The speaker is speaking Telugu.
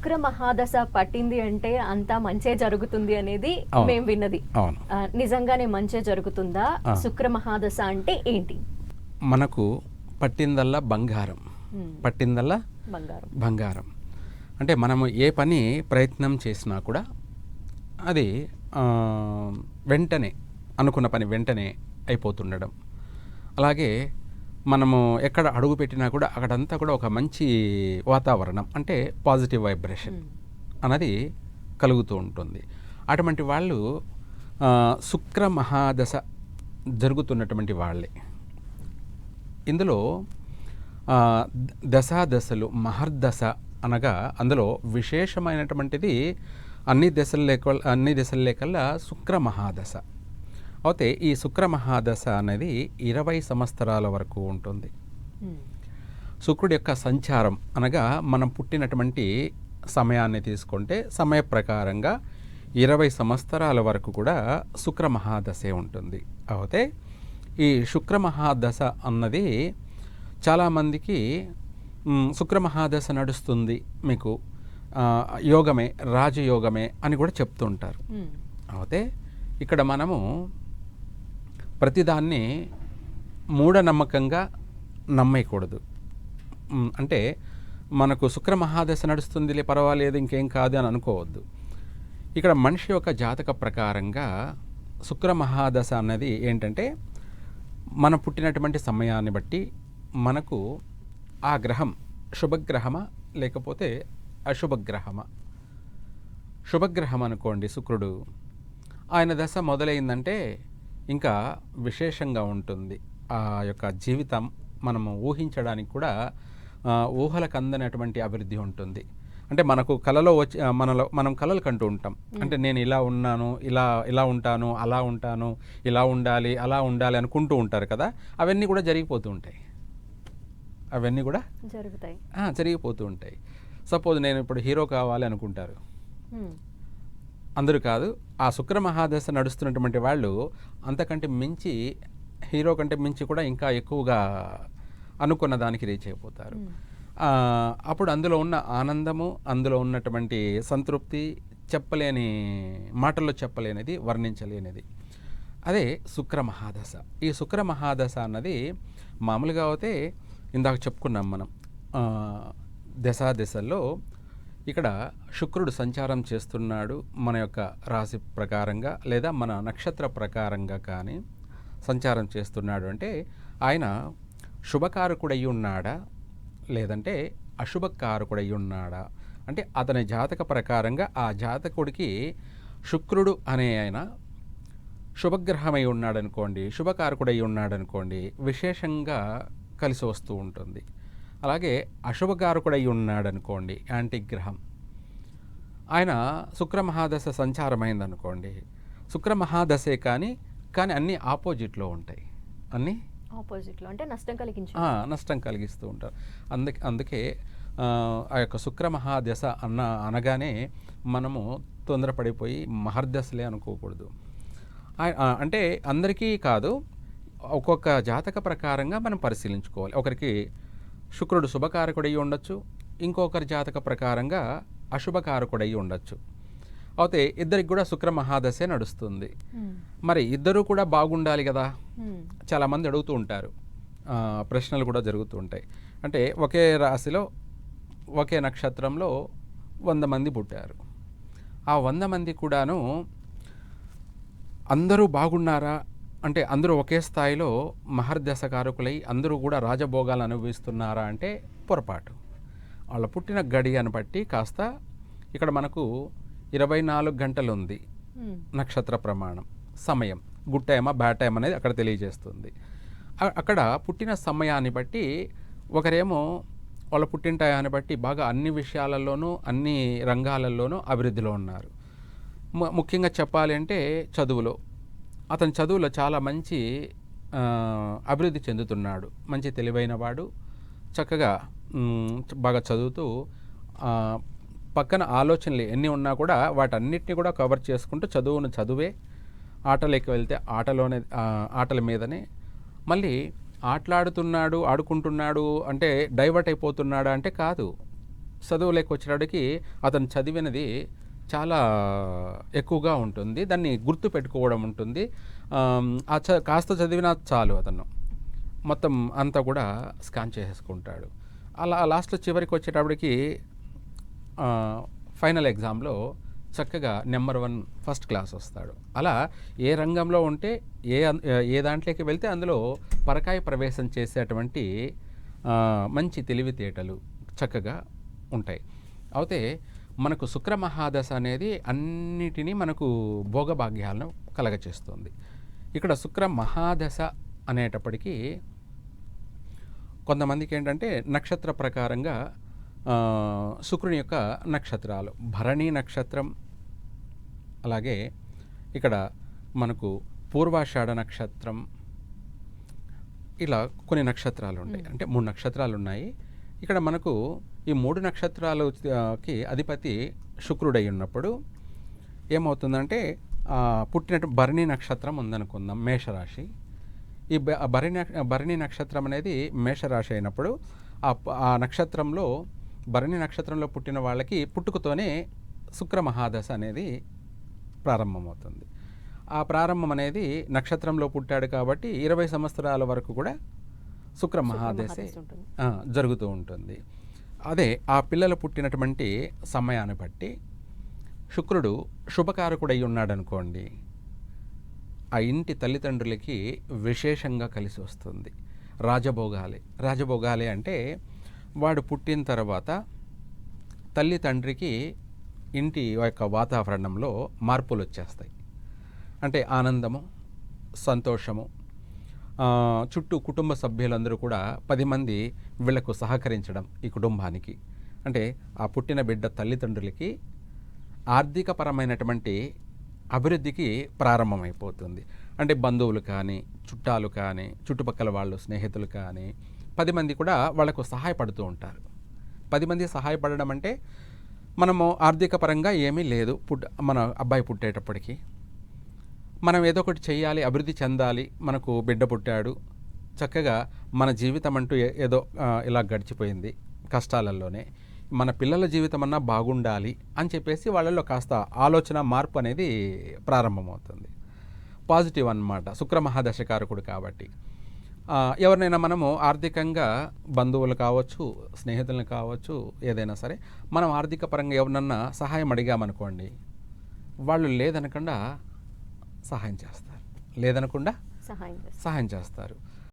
శుక్ర మహాదశ పట్టింది అంటే అంతా మంచే జరుగుతుంది అనేది. మేము విన్నది. నిజంగానే మంచే జరుగుతుందా. శుక్ర మహాదశ అంటే ఏంటి? మనకు పట్టిందల్లా బంగారం. పట్టిందల్లా బంగారం. బంగారం. అంటే మనము ఏ పని ప్రయత్నం చేసినా కూడా అది వెంటనే అనుకున్న పని వెంటనే అయిపోతుండడం. అలాగే మనము ఎక్కడ అడుగు పెట్టినా కూడా అక్కడంతా కూడా ఒక మంచి వాతావరణం అంటే పాజిటివ్ వైబ్రేషన్ అన్నది కలుగుతూ ఉంటుంది. అటువంటి వాళ్ళు శుక్ర మహాదశ జరుగుతున్నటువంటి వాళ్ళే. ఇందులో దశాదశలు మహర్దశ అనగా అందులో విశేషమైనటువంటిది అన్ని దశల అన్ని దశల లేకల్లా శుక్ర మహాదశ. అయితే ఈ శుక్ర మహాదశ అనేది ఇరవై సంవత్సరాల వరకు ఉంటుంది. శుక్రుడి యొక్క సంచారం అనగా మనం పుట్టినటువంటి సమయాన్ని తీసుకుంటే సమయ ప్రకారంగా ఇరవై సంవత్సరాల వరకు కూడా శుక్ర మహాదశే ఉంటుంది. అయితే ఈ శుక్ర మహాదశ అన్నది చాలామందికి శుక్ర మహాదశ నడుస్తుంది మీకు యోగమే రాజయోగమే అని కూడా చెప్తుంటారు. అయితే ఇక్కడ మనము ప్రతిదాన్ని మూఢనమ్మకంగా నమ్మేయకూడదు. అంటే మనకు శుక్ర మహాదశ నడుస్తుందిలే పర్వాలేదు ఇంకేం కాదు అని అనుకోవద్దు. ఇక్కడ మనిషి యొక్క జాతక ప్రకారంగా శుక్ర మహాదశ అన్నది ఏంటంటే మన పుట్టినటువంటి సమయాన్ని బట్టి మనకు ఆ గ్రహం శుభగ్రహమా లేకపోతే అశుభగ్రహమా? శుభగ్రహం అనుకోండి శుక్రుడు. ఆయన దశ మొదలైందంటే ఇంకా విశేషంగా ఉంటుంది. ఆ యొక్క జీవితం మనము ఊహించడానికి కూడా ఊహలకు అందనటువంటి అభివృద్ధి ఉంటుంది. అంటే మనకు కలలో వచ్చి మనలో మనం కలలు కంటూ ఉంటాం. అంటే నేను ఇలా ఉన్నాను ఇలా ఇలా ఉంటాను అలా ఉంటాను ఇలా ఉండాలి అలా ఉండాలి అనుకుంటూ ఉంటారు కదా అవన్నీ కూడా జరిగిపోతూ ఉంటాయి. అవన్నీ కూడా జరుగుతాయి. జరిగిపోతూ ఉంటాయి. సపోజ్ నేను ఇప్పుడు హీరో కావాలి అనుకుంటారు. అందరూ కాదు ఆ శుక్ర మహాదశ నడుస్తున్నటువంటి వాళ్ళు అంతకంటే మించి హీరో కంటే మించి కూడా ఇంకా ఎక్కువగా అనుకున్న దానికి రీచ్ అయిపోతారు. అప్పుడు అందులో ఉన్న ఆనందము అందులో ఉన్నటువంటి సంతృప్తి చెప్పలేని మాటల్లో చెప్పలేనిది వర్ణించలేనిది. అదే శుక్ర మహాదశ. ఈ శుక్ర మహాదశ అన్నది మామూలుగా అయితే ఇందాక చెప్పుకున్నాం మనం దశా దశల్లో ఇక్కడ శుక్రుడు సంచారం చేస్తున్నాడు మన యొక్క రాశి ప్రకారంగా లేదా మన నక్షత్ర ప్రకారంగా కానీ సంచారం చేస్తున్నాడు. అంటే ఆయన శుభకారకుడై ఉన్నాడా లేదంటే అశుభకారకుడై ఉన్నాడా అంటే అతని జాతక ప్రకారంగా ఆ జాతకుడికి శుక్రుడు అనే ఆయన శుభగ్రహమై ఉన్నాడనుకోండి శుభకారకుడై ఉన్నాడనుకోండి విశేషంగా కలిసి వస్తూ ఉంటుంది. అలాగే అశుభకారకుడై ఉన్నాడనుకోండి యాంటీగ్రహం. ఆయన శుక్ర మహాదశ సంచారమైందనుకోండి శుక్ర మహాదశే కానీ కానీ అన్నీ ఆపోజిట్లో ఉంటాయి. అన్నీ? ఆపోజిట్లో అంటే నష్టం కలిగించు నష్టం కలిగిస్తూ ఉంటారు. అందుకే అందుకే ఆ, యొక్క శుక్ర మహాదశ అన్న అనగానే మనము తొందరపడిపోయి మహర్దశలే అనుకోకూడదు. అంటే అందరికీ కాదు ఒక్కొక్క జాతక ప్రకారంగా మనం పరిశీలించుకోవాలి. ఒకరికి శుక్రుడు శుభకారకుడై ఉండొచ్చు. ఇంకొకరి జాతక ప్రకారంగా అశుభకారకుడై ఉండొచ్చు. అయితే ఇద్దరికి కూడా శుక్ర మహాదశే నడుస్తుంది. ఉమ్, మరి ఇద్దరూ కూడా బాగుండాలి కదా? ఉమ్, చాలామంది అడుగుతూ ఉంటారు. ప్రశ్నలు కూడా జరుగుతూ ఉంటాయి. అంటే ఒకే రాశిలో ఒకే నక్షత్రంలో వంద మంది పుట్టారు. ఆ వంద మంది కూడాను అందరూ బాగున్నారా? అంటే అందరూ ఒకే స్థాయిలో మహర్దశకారకులై అందరూ కూడా రాజభోగాలు అనుభవిస్తున్నారా అంటే పొరపాటు. వాళ్ళ పుట్టిన గడియను బట్టి కాస్త ఇక్కడ మనకు ఇరవై నాలుగు గంటలు ఉంది నక్షత్ర ప్రమాణం సమయం గుడ్ టైమ్ బ్యాడ్ టైం అనేది అక్కడ తెలియజేస్తుంది. అక్కడ పుట్టిన సమయాన్ని బట్టి ఒకరేమో వాళ్ళ పుట్టిన టయాన్ని బట్టి బాగా అన్ని విషయాలలోనూ అన్ని రంగాలలోనూ అభివృద్ధిలో ఉన్నారు. ముఖ్యంగా చెప్పాలి అంటే చదువులో. అతని చదువులో చాలా మంచి అభివృద్ధి చెందుతున్నాడు. మంచి తెలివైన వాడు. చక్కగా బాగా చదువుతూ పక్కన ఆలోచనలు ఎన్ని ఉన్నా కూడా వాటన్నిటిని కూడా కవర్ చేసుకుంటూ చదువును చదువే ఆటలోకి వెళ్తే ఆటలోనే ఆటల మీదనే. మళ్ళీ ఆటలాడుతున్నాడు ఆడుకుంటున్నాడు అంటే డైవర్ట్ అయిపోతున్నాడా అంటే కాదు. చదువులోకి వచ్చేటప్పటికి అతను చదివినది చాలా ఎక్కువగా ఉంటుంది. దాన్ని గుర్తు పెట్టుకోవడం ఉంటుంది. ఆ చ కాస్త చదివినా చాలు అతను. మొత్తం అంతా కూడా స్కాన్ చేసేసుకుంటాడు. అలా లాస్ట్లో చివరికి వచ్చేటప్పటికి ఫైనల్ ఎగ్జామ్లో చక్కగా నెంబర్ వన్ ఫస్ట్ క్లాస్ వస్తాడు. అలా ఏ రంగంలో ఉంటే ఏ ఏ దాంట్లోకి వెళ్తే అందులో పరకాయ ప్రవేశం చేసేటువంటి మంచి తెలివితేటలు చక్కగా ఉంటాయి. అయితే మనకు శుక్ర మహాదశ అనేది అన్నిటినీ మనకు భోగభాగ్యాలను కలగచేస్తుంది. ఇక్కడ శుక్ర మహాదశ అనేటప్పటికీ కొంతమందికి ఏంటంటే నక్షత్ర ప్రకారంగా శుక్రుని యొక్క నక్షత్రాలు భరణి నక్షత్రం అలాగే ఇక్కడ మనకు పూర్వాషాఢ నక్షత్రం ఇలా కొన్ని నక్షత్రాలు ఉంటాయి అంటే మూడు నక్షత్రాలు ఉన్నాయి ఇక్కడ మనకు ఈ మూడు నక్షత్రాలకి అధిపతి శుక్రుడై ఉన్నప్పుడు ఏమవుతుందంటే పుట్టినట్టు భరణి నక్షత్రం ఉందనుకుందాం మేషరాశి. ఈ భరణి భరణి నక్షత్రం అనేది మేషరాశి అయినప్పుడు ఆ నక్షత్రంలో భరణి నక్షత్రంలో పుట్టిన వాళ్ళకి పుట్టుకతోనే శుక్ర మహాదశ అనేది ప్రారంభమవుతుంది. ఆ ప్రారంభం అనేది నక్షత్రంలో పుట్టాడు కాబట్టి ఇరవై సంవత్సరాల వరకు కూడా శుక్ర మహాదశే జరుగుతూ ఉంటుంది. అదే ఆ పిల్లలు పుట్టినటువంటి సమయాన్ని బట్టి శుక్రుడు శుభకారకుడై ఉన్నాడు అనుకోండి ఆ ఇంటి తల్లిదండ్రులకి విశేషంగా కలిసి వస్తుంది. రాజభోగాలి. రాజభోగాలి అంటే వాడు పుట్టిన తర్వాత తల్లి తండ్రికి ఇంటి యొక్క వాతావరణంలో మార్పులు వచ్చేస్తాయి అంటే ఆనందము సంతోషము చుట్టూ కుటుంబ సభ్యులందరూ కూడా పది మంది వీళ్ళకు సహకరించడం ఈ కుటుంబానికి. అంటే ఆ పుట్టిన బిడ్డ తల్లిదండ్రులకి ఆర్థికపరమైనటువంటి అభివృద్ధికి ప్రారంభమైపోతుంది. అంటే బంధువులు కానీ చుట్టాలు కానీ చుట్టుపక్కల వాళ్ళు స్నేహితులు కానీ పది మంది కూడా వాళ్ళకు సహాయపడుతూ ఉంటారు. పది మంది సహాయపడడం అంటే మనము ఆర్థిక పరంగా ఏమీ లేదు. పుట్ మన అబ్బాయి పుట్టేటప్పటికి. మనం ఏదో ఒకటి చేయాలి అభివృద్ధి చెందాలి మనకు బిడ్డ పుట్టాడు చక్కగా మన జీవితం అంటూ ఏ- ఏదో ఇలా గడిచిపోయింది కష్టాలలోనే. మన పిల్లల జీవితం అన్నా బాగుండాలి అని చెప్పేసి వాళ్ళలో కాస్త ఆలోచన మార్పు అనేది ప్రారంభమవుతుంది. పాజిటివ్ అన్నమాట. శుక్రమహాదశకారకుడు కాబట్టి. ఎవరినైనా మనము ఆర్థికంగా బంధువులు కావచ్చు స్నేహితులను కావచ్చు ఏదైనా సరే మనం ఆర్థిక పరంగా ఎవరినన్నా సహాయం అడిగామనుకోండి వాళ్ళు లేదనకుండా సహాయం చేస్తారు. లేదనకుండా సహాయం చేస్తారు. సహాయం చేస్తారు.